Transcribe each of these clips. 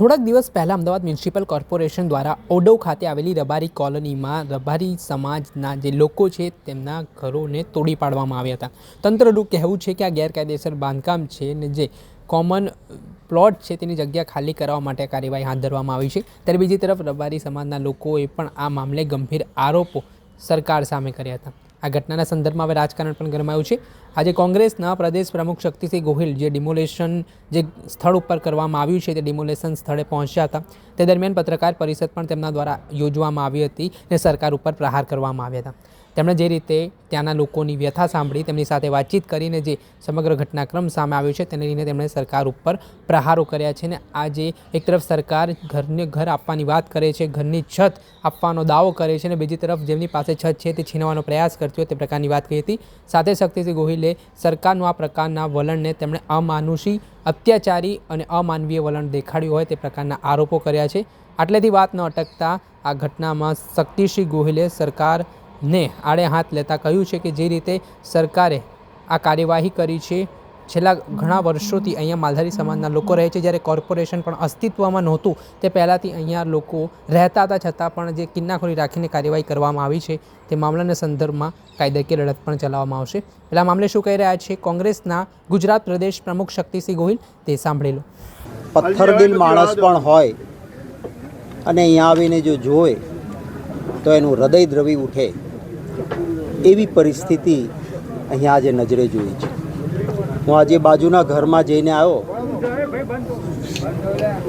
થોડાક દિવસ પહેલાં અમદાવાદ મ્યુનિસિપલ કોર્પોરેશન દ્વારા ઓડો ખાતે આવેલી રબારી કોલોનીમાં રબારી સમાજના જે લોકો છે તેમના ઘરોને તોડી પાડવામાં આવ્યા હતા. તંત્રનું કહેવું છે કે આ ગેરકાયદેસર બાંધકામ છે ને જે કોમન પ્લોટ છે તેની જગ્યા ખાલી કરવા માટે કાર્યવાહી હાથ ધરવામાં આવી છે. ત્યારે બીજી તરફ રબારી સમાજના લોકોએ પણ આ મામલે ગંભીર આરોપો સરકાર સામે કર્યા હતા. આ ઘટનાના સંદર્ભમાં હવે રાજકારણ પણ ગરમાયું છે. આજે કોંગ્રેસના પ્રદેશ પ્રમુખ શક્તિસિંહ ગોહિલ જે ડિમોલેશન જે સ્થળ ઉપર કરવામાં આવ્યું છે તે ડિમોલેશન સ્થળે પહોંચ્યા હતા. તે દરમિયાન પત્રકાર પરિષદ પણ તેમના દ્વારા યોજવામાં આવી હતી અને સરકાર ઉપર પ્રહાર કરવામાં આવ્યા હતા. તેમણે જે રીતે ત્યાંના લોકોની વ્યથા સાંભળી, તેમની સાથે વાતચીત કરીને જે સમગ્ર ઘટનાક્રમ સામે આવ્યો છે, તેને લઈને તેમણે સરકાર ઉપર પ્રહારો કર્યા છે ને આજે એક તરફ સરકાર ઘરને ઘર આપવાની વાત કરે છે, ઘરની છત આપવાનો દાવો કરે છે અને બીજી તરફ જેમની પાસે છત છે તે છીનવાનો પ્રયાસ કરતી હોય તે પ્રકારની વાત કહી હતી. સાથે શક્તિસિંહ ગોહિલે સરકારનું આ પ્રકારના વલણને તેમણે અમાનુષી, અત્યાચારી અને અમાનવીય વલણ દેખાડ્યું હોય તે પ્રકારના આરોપો કર્યા છે. આટલેથી વાત ન અટકતા આ ઘટનામાં શક્તિસિંહ ગોહિલે સરકારને આડે હાથ લેતા કહ્યું છે કે જે રીતે સરકારે આ કાર્યવાહી કરી છે, છેલ્લા ઘણા વર્ષોથી અહીંયા માલધારી સમાજના લોકો રહે છે. જ્યારે કોર્પોરેશન પણ અસ્તિત્વમાં નહોતું, તે પહેલાંથી અહીંયા લોકો રહેતા હતા. છતાં પણ જે કિન્નાખોરી રાખીને કાર્યવાહી કરવામાં આવી છે, તે મામલાના સંદર્ભમાં કાયદાકીય લડત પણ ચલાવવામાં આવશે. એટલે મામલે શું કહી રહ્યા છે? કોંગ્રેસના ગુજરાત પ્રદેશ પ્રમુખ શક્તિસિંહ ગોહિલ, તે સાંભળી લો. પથ્થરદિલ માણસ પણ હોય અને અહીંયા આવીને જો જોવે તો એનું હૃદય દ્રવી ઉઠે. એવી પરિસ્થિતિ અહીંયા આજે નજરે જોઈ છે. હું આજે બાજુના ઘરમાં જઈને આવ્યો.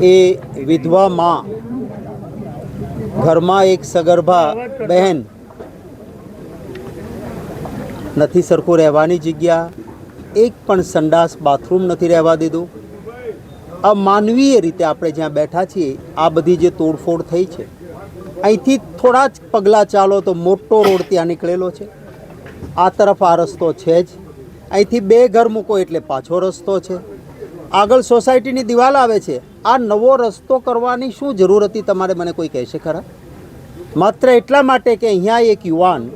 એ વિધવા માં ઘરમાં એક સગર્ભા બહેન નથી સરખું રહેવાની જગ્યા, એક પણ સંડાસ બાથરૂમ નથી રહેવા દીધું. આ માનવીય રીતે આપણે જ્યાં બેઠા છીએ, આ બધી જે તોડફોડ થઈ છે અહીંથી થોડા જ પગલાં ચાલો તો મોટો રોડ ત્યાં નીકળેલો છે. આ તરફ આ રસ્તો છે જ. અહીંથી બે ઘર મૂકો એટલે પાછો રસ્તો છે. આગળ સોસાયટીની દિવાલ આવે છે. આ નવો રસ્તો કરવાની શું જરૂર હતી તમારે મને કોઈ કહેશે ખરા? માત્ર એટલા માટે કે અહીંયા એક યુવાન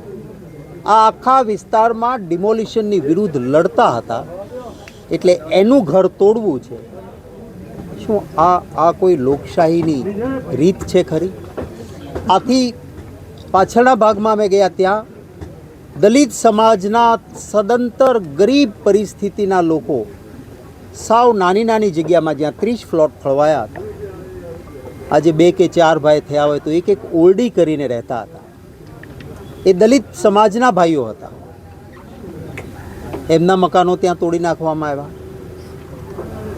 આ આખા વિસ્તારમાં ડિમોલિશનની વિરુદ્ધ લડતા હતા. એટલે એનું ઘર તોડવું છે. શું આ આ કોઈ લોકશાહીની રીત છે ખરી? આથી પાછળના ભાગમાં અમે ગયા ત્યાં. દલિત સમાજના સદંતર ગરીબ પરિસ્થિતિના લોકો સાવ નાની નાની જગ્યામાં જ્યાં ત્રીસ ફ્લોટ ફળવાયા હતા. આજે બે કે ચાર ભાઈ થયા હોય તો એક એક ઓરડી કરીને રહેતા હતા. એ દલિત સમાજના ભાઈઓ હતા. એમના મકાનો ત્યાં તોડી નાખવામાં આવ્યા.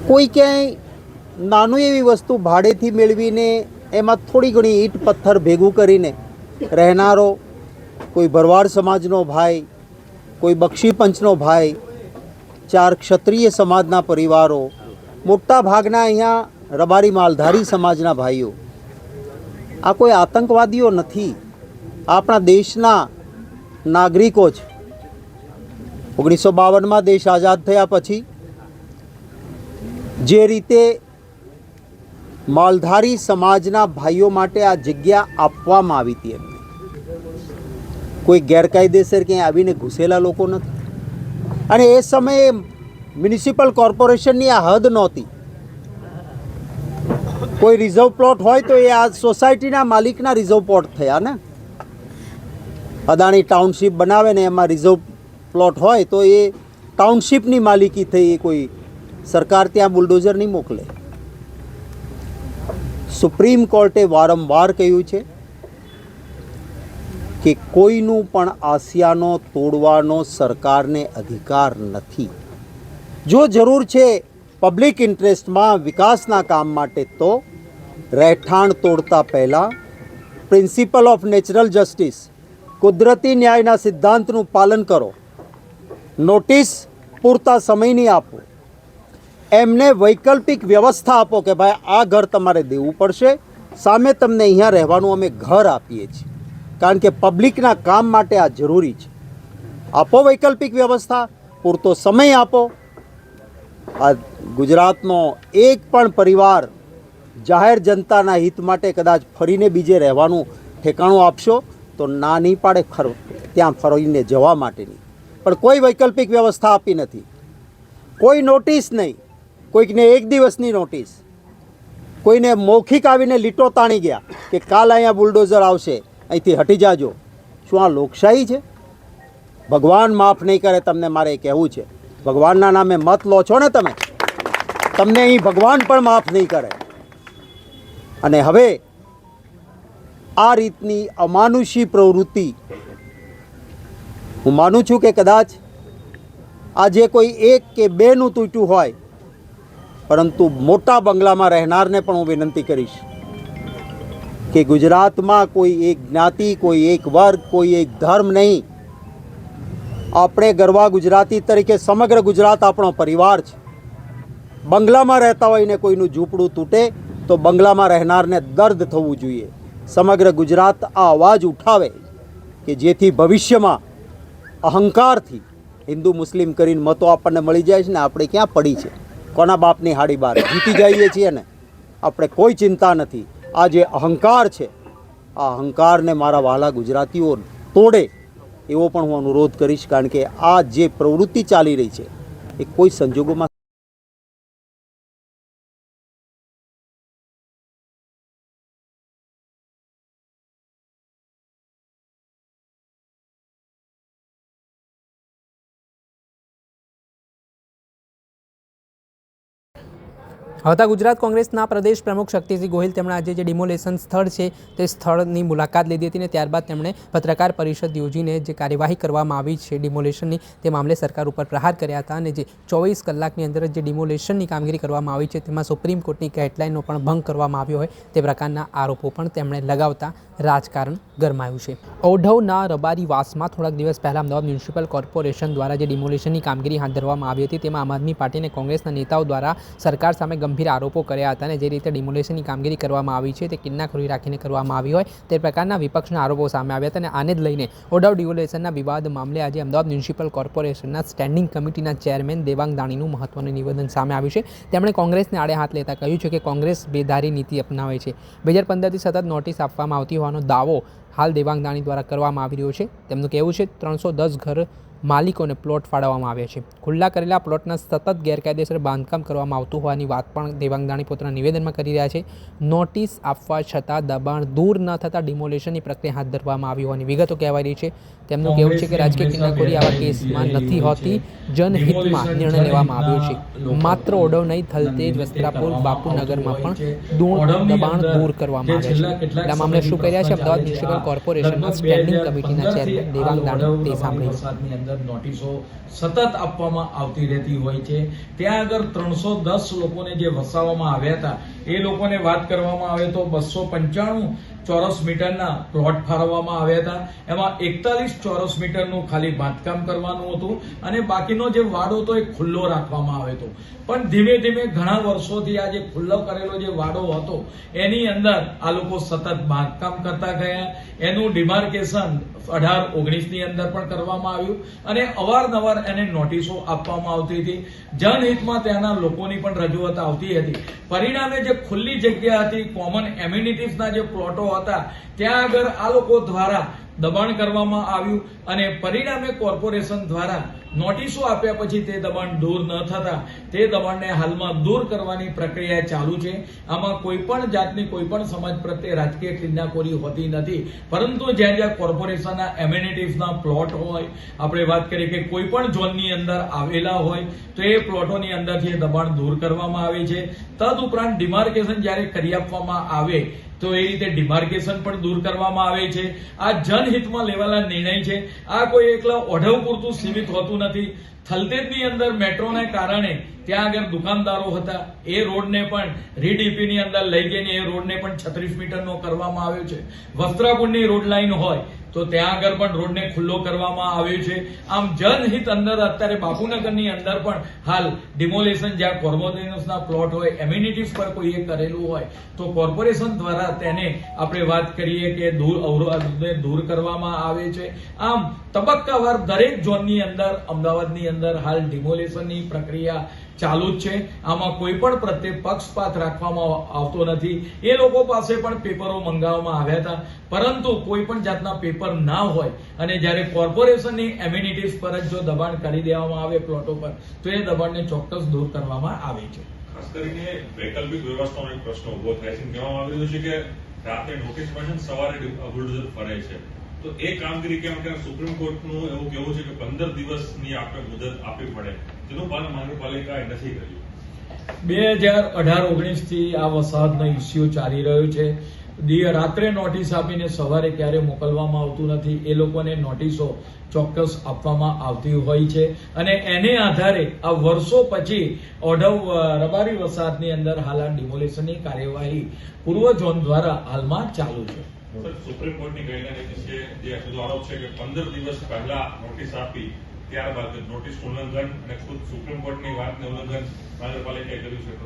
કોઈ ક્યાંય નાનું એવી વસ્તુ ભાડેથી મેળવીને એમાં થોડી ઘણી ઈંટ પથ્થર ભેગું કરીને રહેનારો, કોઈ ભરવાડ સમાજનો ભાઈ, કોઈ બક્ષી પંચનો ભાઈ, ચાર ક્ષત્રિય સમાજના પરિવારો, મોટા ભાગના અહીંયા રબારી માલધારી સમાજના ભાઈઓ. આ કોઈ આતંકવાદીઓ નથી. આપણા દેશના નાગરિકો છે ઓગણીસો બાવનમાં દેશ આઝાદ થયા પછી જે રીતે માલધારી સમાજના ભાઈઓ માટે આ જગ્યા આપવામાં આવી હતી એમને. કોઈ ગેરકાયદેસર ક્યાંય આવીને ઘૂસેલા લોકો નથી. અને એ સમયે મ્યુનિસિપલ કોર્પોરેશનની આ હદ નહોતી. કોઈ રિઝર્વ પ્લોટ હોય તો એ આ સોસાયટીના માલિકના રિઝર્વ પ્લોટ થયા ને? અદાણી ટાઉનશીપ બનાવે ને એમાં રિઝર્વ પ્લોટ હોય તો એ ટાઉનશીપની માલિકી થઈ એ કોઈ સરકાર ત્યાં બુલડોઝર નહીં મોકલે. સુપ્રીમ કોર્ટે વારંવાર કહ્યું છે કે કોઈનું પણ આસિયાનો તોડવાનો સરકારને અધિકાર નથી. જો જરૂર છે પબ્લિક ઇન્ટરેસ્ટમાં વિકાસના કામ માટે તો રહેઠાણ તોડતા પહેલાં પ્રિન્સિપલ ઓફ નેચરલ જસ્ટિસ કુદરતી ન્યાયના સિદ્ધાંતનું પાલન કરો. નોટિસ પૂરતા સમયની આપો. એમને વૈકલ્પિક વ્યવસ્થા આપો કે ભાઈ આ ઘર તમારે દેવું પડશે, સામે તમને અહીંયા રહેવાનું અમે ઘર આપીએ છીએ. કારણ કે પબ્લિકના કામ માટે આ જરૂરી છે. આપો વૈકલ્પિક વ્યવસ્થા, પૂરતો સમય આપો. આ ગુજરાતનો એક પણ પરિવાર જાહેર જનતાના હિત માટે કદાચ ફરીને બીજે રહેવાનું ઠેકાણું આપશો, તો ના નહીં પાડે ફર, ત્યાં ફરીને જવા માટેની. પણ કોઈ વૈકલ્પિક વ્યવસ્થા આપી નથી. કોઈ નોટિસ નહીં. કોઈકને એક દિવસની નોટિસ કોઈને મૌખિક આવીને લીટો તાણી ગયા કે કાલ અહીંયા બુલડોઝર આવશે, અહીંથી હટી જાજો. શું આ લોકશાહી છે? ભગવાન માફ નહીં કરે, તમને મારે કહેવું છે. ભગવાનના નામે મત લો છો ને તમે? તમને અહીં ભગવાન પણ માફ નહીં કરે. અને હવે આ રીતની અમાનુષી પ્રવૃત્તિ હું માનું છું કે કદાચ આજે કોઈ એક કે બેનું તૂટ્યું હોય પરંતુ મોટા બંગલામાં રહેનારને પણ હું વિનંતી કરીશ કે ગુજરાતમાં કોઈ એક જ્ઞાતિ, કોઈ એક વર્ગ, કોઈ એક ધર્મ નહીં. આપણે ગરવા ગુજરાતી તરીકે સમગ્ર ગુજરાત આપણો પરિવાર છે. બંગલામાં રહેતા હોય ને કોઈનું ઝૂંપડું તૂટે તો બંગલામાં રહેનારને દર્દ થવું જોઈએ. સમગ્ર ગુજરાત આ અવાજ ઉઠાવે કે જેથી ભવિષ્યમાં અહંકારથી હિન્દુ મુસ્લિમ કરીને મતો આપણને મળી જાય છે ને આપણે ક્યાં પડી છે? કોના બાપની હાડી બાર જીતી જઈએ છીએ ને? આપણે કોઈ ચિંતા નથી. આ જે અહંકાર છે, આ અહંકારને મારા વહાલા ગુજરાતીઓ તોડે એવો પણ હું અનુરોધ કરીશ, કારણ કે આ જે પ્રવૃત્તિ ચાલી રહી છે, એ કોઈ સંજોગોમાં હતા ગુજરાત કોંગ્રેસના પ્રદેશ પ્રમુખ શક્તિસિંહ ગોહિલ તેમણે આજે જે ડિમોલેશન સ્થળ છે તે સ્થળની મુલાકાત લીધી હતી ને ત્યારબાદ તેમણે પત્રકાર પરિષદ યોજીને જે કાર્યવાહી કરવામાં આવી છે ડિમોલેશનની તે મામલે સરકાર ઉપર પ્રહાર કર્યા હતા અને જે ચોવીસ કલાકની અંદર જે ડિમોલેશનની કામગીરી કરવામાં આવી છે તેમાં સુપ્રીમ કોર્ટની ગાઈડલાઇનનો પણ ભંગ કરવામાં આવ્યો હોય તે પ્રકારના આરોપો પણ તેમણે લગાવતા રાજકારણ ગરમાયું છે. ઔઢવના રબારી વાસમાં થોડાક દિવસ પહેલાં અમદાવાદ મ્યુનિસિપલ કોર્પોરેશન દ્વારા જે ડિમોલેશનની કામગીરી હાથ ધરવામાં આવી હતી તેમાં આમ આદમી પાર્ટી અને કોંગ્રેસના નેતાઓ દ્વારા સરકાર સામે ગંભીર આરોપો કર્યા હતા અને જે રીતે ડિમોલેશનની કામગીરી કરવામાં આવી છે તે કિન્નાખોરી રાખીને કરવામાં આવી હોય તે પ્રકારના વિપક્ષના આરોપો સામે આવ્યા હતા અને આને જ લઈને ઓડાવ ડિમોલેશનના વિવાદ મામલે આજે અમદાવાદ મ્યુનિસિપલ કોર્પોરેશનના સ્ટેન્ડિંગ કમિટીના ચેરમેન દેવાંગ દાણીનું મહત્વનું નિવેદન સામે આવ્યું છે. તેમણે કોંગ્રેસને આડે હાથ લેતા કહ્યું છે કે કોંગ્રેસ બેધારી નીતિ અપનાવે છે. બે હજાર પંદરથી સતત નોટિસ આપવામાં આવતી હોવાનો દાવો હાલ દેવાંગ દાણી દ્વારા કરવામાં આવી રહ્યો છે. તેમનું કહેવું છે ત્રણસો દસ ઘર માલિકોને પ્લોટ ફાળવવામાં આવ્યા છે. ખુલ્લા કરેલા પ્લોટના સતત ગેરકાયદેસર બાંધકામ કરવામાં આવતું હોવાની વાત પણ દેવાંગ દાણી પોતાના નિવેદનમાં કરી રહ્યા છે. નોટિસ આપવા છતાં દબાણ દૂર ન થતાં ડિમોલેશનની પ્રક્રિયા હાથ ધરવામાં આવી હોવાની વિગતો કહેવાઈ રહી છે. તેમનું કહેવું છે કે રાજકીય કિન્નાખોરી આવા કેસમાં નથી હોતી જનહિતમાં નિર્ણય લેવામાં આવ્યો છે. માત્ર ઓડવ નહીં થલતેજ વસ્ત્રાપુર બાપુનગરમાં પણ દબાણ દૂર કરવામાં આવે છે. આ મામલે શું કર્યા છે? અમદાવાદ મ્યુનિસિપલ કોર્પોરેશનના સ્ટેન્ડિંગ કમિટીના ચેરમેન દેવાંગ દાણી તે વરસાદની અંદર નોટિસો સતત આપવામાં આવતી રહેતી હોય છે. ત્યાં આગળ ત્રણસો દસ લોકોને જે વસાવવામાં આવ્યા હતા, એ લોકોને વાત કરવામાં આવે તો બસો પંચાણું ચોરસ મીટરના પ્લોટ ફાળવવામાં આવ્યા હતા. એમાં એકતાલીસ ચોરસ મીટરનું ખાલી બાંધકામ કરવાનું હતું અને બાકીનો જે વાડો હતો એ ખુલ્લો રાખવામાં આવ્યો હતો. પણ ધીમે ધીમે ઘણા વર્ષોથી આ જે ખુલ્લો કરેલો જે વાડો હતો, એની અંદર આ લોકો સતત બાંધકામ કરતા ગયા. એનું ડિમાર્કેશન અઢાર ઓગણીસની અંદર પણ કરવામાં આવ્યું અને અવારનવાર એને નોટિસો આપવામાં આવતી હતી. જનહિતમાં ત્યાંના લોકોની પણ રજૂઆત આવતી હતી. પરિણામે જે ખુલ્લી જગ્યા હતી કોમન એમ્યુનિટીઝના જે પ્લોટો હતા. ત્યાં આગળ આ લોકો દ્વારા દબાણ કરવામાં આવ્યું અને પરિણામે કોર્પોરેશન દ્વારા નોટિસો આપ્યા પછી તે દબાણ દૂર ન થતા તે દબાણને હાલમાં દૂર કરવાની પ્રક્રિયા ચાલુ છે. આમાં કોઈ પણ જાતની કોઈ પણ સમાજ પ્રત્યે રાજકીય કિન્નાખોરી હોતી નથી. પરંતુ જ્યાં જ્યાં કોર્પોરેશનના એમ્યુનિટીઝના પ્લોટ હોય, આપણે વાત કરીએ કે કોઈ પણ ઝોનની અંદર આવેલા હોય, તો એ પ્લોટોની અંદરથી એ દબાણ દૂર કરવામાં આવે છે. તદ ઉપરાંત ડિમાર્કેશન જ્યારે કરી આપવામાં આવે, તો એ રીતે ડિમાર્કેશન પણ દૂર કરવામાં આવે છે. આ જનહિતમાં લેવાના નિર્ણય છે. આ કોઈ એકલા ઓઢવ પૂરતું સીમિત હોતું નથી થલતેજની અંદર મેટ્રોને કારણે ત્યાં આગળ દુકાનદારો હતા. એ રોડને પણ રીડીપીની અંદર લઈ ગઈને એ રોડને પણ છત્રીસ મીટરનો કરવામાં આવ્યો છે. વસ્ત્રાપુરની રોડ લાઈન હોય તો ત્યાં આગળ પણ રોડને ખુલ્લો કરવામાં આવ્યો છે. આમ જનહિત અંદર, અત્યારે બાપુનગરની અંદર પણ હાલ ડિમોલેશન જ્યાં કોર્પોરેશનના પ્લોટ હોય એમ્યુનિટીઝ પર કોઈએ કરેલું હોય, તો કોર્પોરેશન દ્વારા તેને આપણે વાત કરીએ કે દૂર અવરોધને દૂર કરવામાં આવે છે. આમ તબક્કાવાર દરેક ઝોનની અંદર, અમદાવાદની અંદર હાલ ડિમોલેશનની પ્રક્રિયા ચાલુ જ છે. આમાં કોઈ પણ પ્રત્યે પક્ષપાત રાખવામાં આવતો નથી. એ લોકો પાસે પણ પેપરો મંગાવવામાં આવ્યા હતા. પરંતુ કોઈ પણ જાતના પેપર ના હોય અને જ્યારે કોર્પોરેશનની એમ્યુનિટીઝ પર જ જો દબાણ કરી દેવામાં આવે પ્લોટો પર, તો એ દબાણને ચોક્કસ દૂર કરવામાં આવે છે. ખાસ કરીને વૈકલ્પિક વ્યવસ્થાનો એક પ્રશ્ન ઊભો થાય છે. કહેવામાં આવી રહ્યું છે કે રાતે નોટિસ સવારે બુલડોઝર ફરે છે. તો એ કામગીરી કેમ કે સુપ્રીમ કોર્ટનું એવું કહેવું છે કે પંદર દિવસની આપણે મુદત આપવી પડે. તેનું પાલન મહાનગરપાલિકાએ નથી કર્યું. બે હજાર અઢાર ઓગણીસથી આ વસાહતનો ઇસ્યુ ચાલી રહ્યો છે. રાત્રે નોટિસ આપીને સવારે ક્યારે મોકલવામાં આવતું નથી, એ લોકોને નોટિસો ચોક્કસ આપવામાં આવતી હોય છે. અને એને આધારે આ વર્ષો પછી ઓઢવ રબારી વસાહતની અંદર હાલ આ ડિમોલેશનની કાર્યવાહી પૂર્વ ઝોન દ્વારા હાલમાં ચાલુ છે. સુપ્રીમ કોર્ટની ગાઈડલાઈન છે, જે બધો આરોપ છે કે પંદર દિવસ પહેલા નોટિસ આપી, ત્યારબાદ નોટિસ ઉલ્લંઘન અને ખુદ સુપ્રીમ કોર્ટની વાતને ઉલ્લંઘન નગરપાલિકાએ કર્યું છે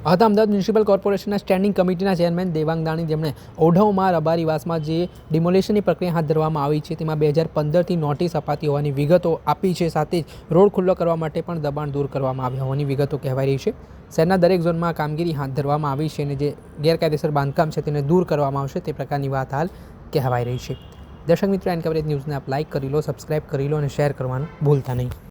આ હતા અમદાવાદ મ્યુનિસિપલ કોર્પોરેશનના સ્ટેન્ડિંગ કમિટીના ચેરમેન દેવાંગ દાણી, જેમણે ઓઢવમાં રબારીવાસમાં જે ડિમોલેશનની પ્રક્રિયા હાથ ધરવામાં આવી છે, તેમાં બે હજાર પંદરથી નોટિસ અપાતી હોવાની વિગતો આપી છે, સાથે જ રોડ ખુલ્લો કરવા માટે પણ દબાણ દૂર કરવામાં આવ્યા હોવાની વિગતો કહેવાઈ રહી છે. શહેરના દરેક ઝોનમાં કામગીરી હાથ ધરવામાં આવી છે અને જે ગેરકાયદેસર બાંધકામ છે તેને દૂર કરવામાં આવશે, તે પ્રકારની વાત હાલ કહેવાઈ રહી છે. દર્શક મિત્રો, એન કવરેજ ન્યૂઝને આપ લાઇક કરી લો સબસ્ક્રાઇબ કરી લો અને શેર કરવાનું ભૂલતા નહીં.